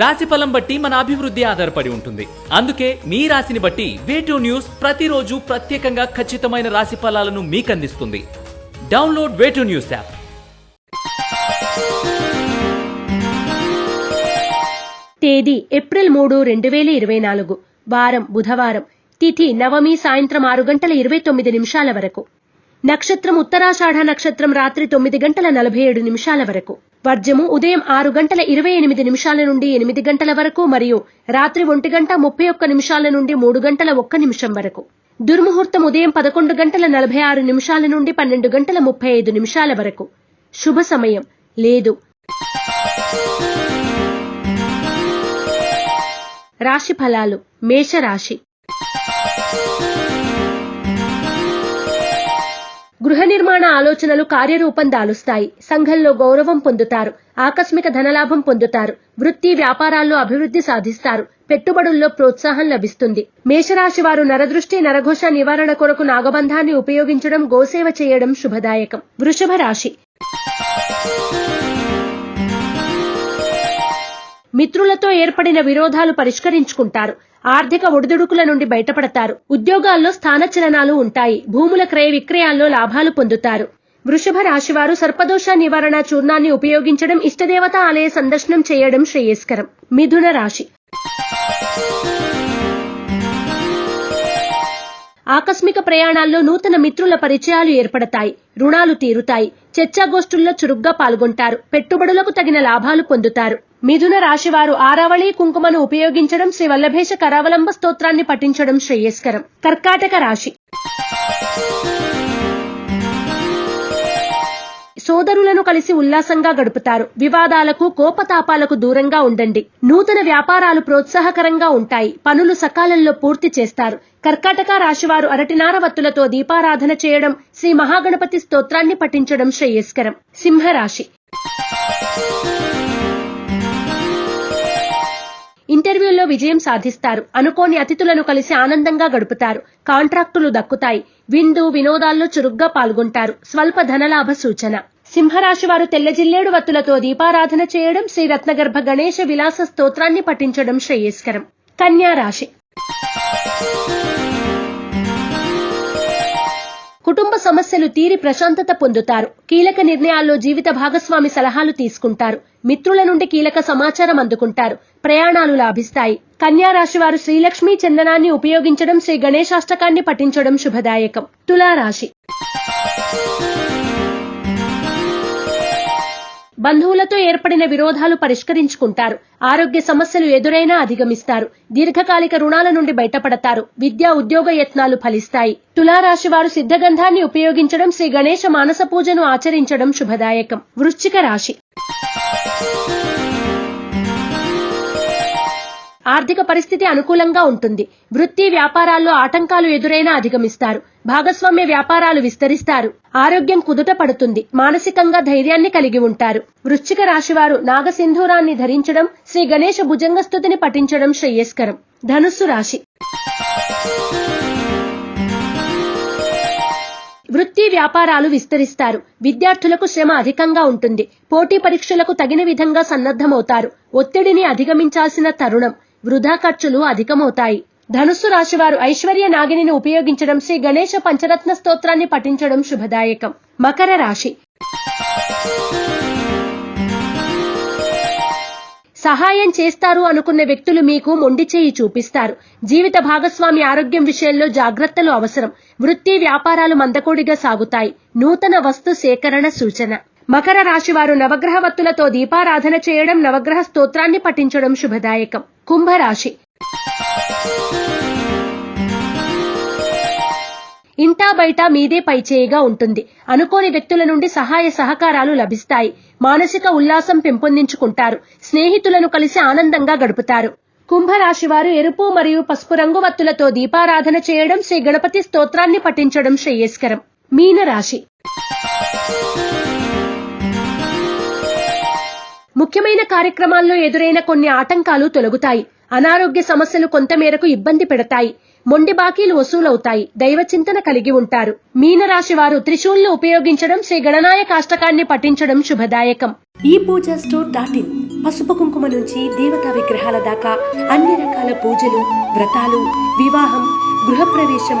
రాశి ఫలం బట్టి మన అభివృద్ధి ఆధారపడి ఉంటుంది. అందుకే మీ రాశిని బట్టి వేటూ న్యూస్ ప్రతిరోజు ప్రత్యేకంగా ఖచ్చితమైన రాశి ఫలాలను మీకు అందిస్తుంది డౌన్లోడ్ వేటూ న్యూస్ యాప్ తేదీ ఏప్రిల్ మూడు రెండు వేల ఇరవై నాలుగు. వారం బుధవారం. తిథి నవమి సాయంత్రం ఆరు గంటల ఇరవై తొమ్మిది నిమిషాల వరకు. నక్షత్రం ఉత్తరాషాఢ నక్షత్రం రాత్రి తొమ్మిది గంటల నలభై ఏడు నిమిషాల వరకు. వర్జము ఉదయం ఆరు గంటల ఇరవై ఎనిమిది నిమిషాల నుండి ఎనిమిది గంటల వరకు మరియు రాత్రి ఒంటి గంట ముప్పై ఒక్క నిమిషాల నుండి మూడు గంటల ఒక్క నిమిషం వరకు. దుర్ముహూర్తం ఉదయం పదకొండు గంటల నలభై ఆరు నిమిషాల నుండి పన్నెండు గంటల ముప్పై ఐదు నిమిషాల వరకు. శుభ సమయం. లేదు. రాశి ఫలాలు. మేషరాశి. నిర్మాణ ఆలోచనలు కార్యరూపం దాలుస్తాయి. సంఘంలో గౌరవం పొందుతారు. ఆకస్మిక ధనలాభం పొందుతారు. వృత్తి వ్యాపారాల్లో అభివృద్ధి సాధిస్తారు. పెట్టుబడుల్లో ప్రోత్సాహం లభిస్తుంది. మేషరాశి వారు నరదృష్టి నరఘోష నివారణ కొరకు నాగబంధాన్ని ఉపయోగించడం గోసేవ చేయడం శుభదాయకం. వృషభ రాశి. మిత్రులతో ఏర్పడిన విరోధాలు పరిష్కరించుకుంటారు. ఆర్థిక ఒడిదుడుకుల నుండి బయటపడతారు. ఉద్యోగాల్లో స్థానచలనాలు ఉంటాయి. భూముల క్రయ విక్రయాల్లో లాభాలు పొందుతారు. వృషభ రాశివారు సర్పదోష నివారణ చూర్ణాన్ని ఉపయోగించడం ఇష్టదేవత ఆలయ సందర్శనం చేయడం శ్రేయస్కరం. మిథున రాశి. ఆకస్మిక ప్రయాణాల్లో నూతన మిత్రుల పరిచయాలు ఏర్పడతాయి. రుణాలు తీరుతాయి. చర్చాగోష్ఠుల్లో చురుగ్గా పాల్గొంటారు. పెట్టుబడులకు తగిన లాభాలు పొందుతారు. మిథున రాశివారు ఆరావళి కుంకుమను ఉపయోగించడం శ్రీ వల్లభేష కరావలంబ స్తోత్రాన్ని పఠించడం శ్రేయస్కరం. కర్కాటక రాశి. సోదరులను కలిసి ఉల్లాసంగా గడుపుతారు. వివాదాలకు కోపతాపాలకు దూరంగా ఉండండి. నూతన వ్యాపారాలు ప్రోత్సాహకరంగా ఉంటాయి. పనులు సకాలంలో పూర్తి చేస్తారు. కర్కాటక రాశివారు అరటినార వత్తులతో దీపారాధన చేయడం శ్రీ మహాగణపతి స్తోత్రాన్ని పఠించడం శ్రేయస్కరం. సింహరాశి. ఇంటర్వ్యూల్లో విజయం సాధిస్తారు. అనుకోని అతిథులను కలిసి ఆనందంగా గడుపుతారు. కాంట్రాక్టులు దక్కుతాయి. విందు వినోదాల్లో చురుగ్గా పాల్గొంటారు. స్వల్ప ధనలాభ సూచన. సింహరాశి వారు తెల్లజిల్లేడు వత్తులతో దీపారాధన చేయడం శ్రీ రత్నగర్భ గణేశ విలాస స్తోత్రాన్ని పఠించడం శ్రేయస్కరం. కన్యా రాశి. కుటుంబ సమస్యలు తీరి ప్రశాంతత పొందుతారు. కీలక నిర్ణయాల్లో జీవిత భాగస్వామి సలహాలు తీసుకుంటారు. మిత్రుల నుండి కీలక సమాచారం అందుకుంటారు. ప్రయాణాలు లాభిస్తాయి. కన్యా రాశి వారు శ్రీలక్ష్మి చందనాన్ని ఉపయోగించడం శ్రీ గణేశాష్టకాన్ని పఠించడం శుభదాయకం. తులారాశి బంధువులతో ఏర్పడిన విరోధాలు పరిష్కరించుకుంటారు. ఆరోగ్య సమస్యలు ఎదురైనా అధిగమిస్తారు. దీర్ఘకాలిక రుణాల నుండి బయటపడతారు. విద్యా ఉద్యోగ యత్నాలు ఫలిస్తాయి. తులారాశి వారు సిద్ధగంధాన్ని ఉపయోగించడం శ్రీ గణేశ మానస పూజను ఆచరించడం శుభదాయకం. వృశ్చిక రాశి. ఆర్థిక పరిస్థితి అనుకూలంగా ఉంటుంది. వృత్తి వ్యాపారాల్లో ఆటంకాలు ఎదురైనా అధిగమిస్తారు. భాగస్వామ్య వ్యాపారాలు విస్తరిస్తారు. ఆరోగ్యం కుదుట పడుతుంది. మానసికంగా ధైర్యాన్ని కలిగి ఉంటారు. వృశ్చిక రాశివారు నాగసింధూరాన్ని ధరించడం శ్రీ గణేశ భుజంగస్తుతిని పఠించడం శ్రేయస్కరం. ధనుస్సు రాశి. వృత్తి వ్యాపారాలు విస్తరిస్తారు. విద్యార్థులకు శ్రమ అధికంగా ఉంటుంది. పోటీ పరీక్షలకు తగిన విధంగా సన్నద్ధమవుతారు. ఒత్తిడిని అధిగమించాల్సిన తరుణం. వృధా ఖర్చులు అధికమవుతాయి. ధనుస్సు రాశివారు ఐశ్వర్య నాగిని ఉపయోగించడం శ్రీ గణేశ పంచరత్న స్తోత్రాన్ని పఠించడం శుభదాయకం. మకర రాశి. సహాయం చేస్తారు అనుకున్న వ్యక్తులు మీకు మొండి చేయి చూపిస్తారు. జీవిత భాగస్వామి ఆరోగ్యం విషయంలో జాగ్రత్తలు అవసరం. వృత్తి వ్యాపారాలు మందకోడిగా సాగుతాయి. నూతన వస్తు సేకరణ సూచన. మకర రాశి వారు నవగ్రహ వత్తులతో దీపారాధన చేయడం నవగ్రహ స్తోత్రాన్ని పఠించడం శుభదాయకం. కుంభరాశి. ఇంటా బయట మీదే పైచేయిగా ఉంటుంది. అనుకోని వ్యక్తుల నుండి సహాయ సహకారాలు లభిస్తాయి. మానసిక ఉల్లాసం పెంపొందించుకుంటారు. స్నేహితులను కలిసి ఆనందంగా గడుపుతారు. కుంభరాశివారు ఎరుపు మరియు పసుపు రంగు వత్తులతో దీపారాధన చేయడం శ్రీ గణపతి స్తోత్రాన్ని పఠించడం శ్రేయస్కరం. మీనరాశి. ముఖ్యమైన కార్యక్రమాల్లో ఎదురైన కొన్ని ఆటంకాలు తొలగుతాయి. అనారోగ్య సమస్యలు కొంతమేరకు ఇబ్బంది పెడతాయి. మొండి బాకీలు వసూలవుతాయి. దైవ చింతన కలిగి ఉంటారు. మీనరాశి వారు త్రిశూల్ను ఉపయోగించడం శ్రీ గణనాయ కాష్టకాన్ని పఠించడం శుభదాయకం. ఈ పూజ స్టోర్ డాట్ ఇన్. పసుపు కుంకుమ నుంచి దేవతా విగ్రహాల దాకా అన్ని రకాల పూజలు వ్రతాలు వివాహం గృహప్రవేశం